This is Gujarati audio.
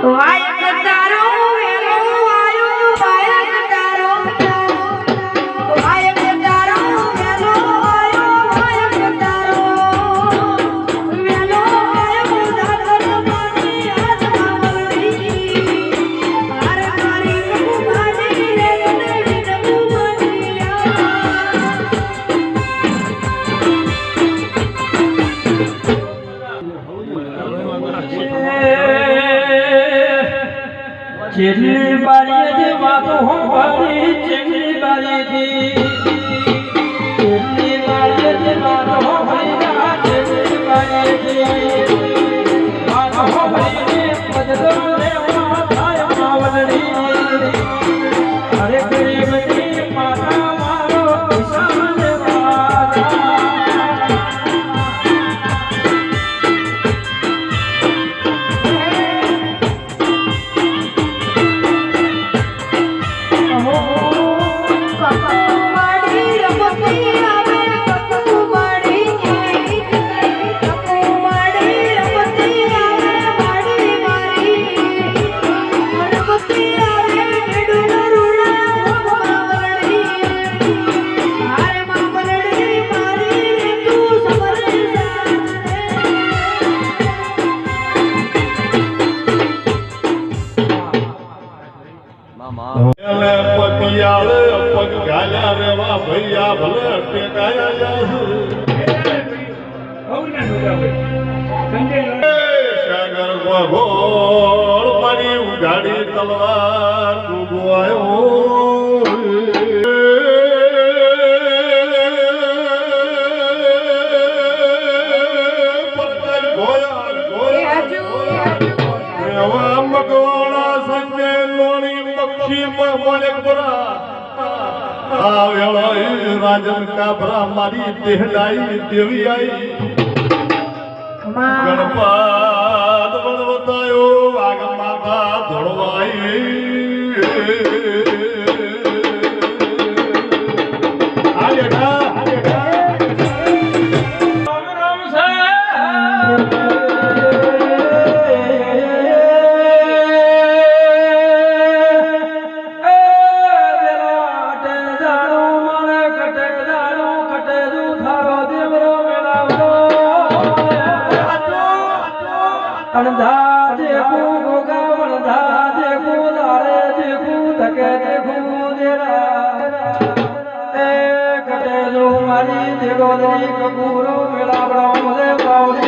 我爱 ચેટલી બારીએથી વાતો હોંભાળી, ચેટલી બારીએથી. ચેટલી બારીએથી વાતો એને રેવા ભૈયા ભલે ટેકાયા સાગર ગોળ મારી ઉગાડી તલવાર ડૂબવાયો મક્ષી મોનેકપુરા આ વેળો રાજન કાભરા મારી દેહડાઈ દેવી આઈ. ગણપાદ બળવતાયો વાગ માતા ધોળવાઈ. અણધા દેખું ગોગા વણધા દેખું લારે દેખું ધકે દેખું દેરા એ કટેલો મારી દેગોદરી કપૂરો મેળાવડા મને પાવડિયા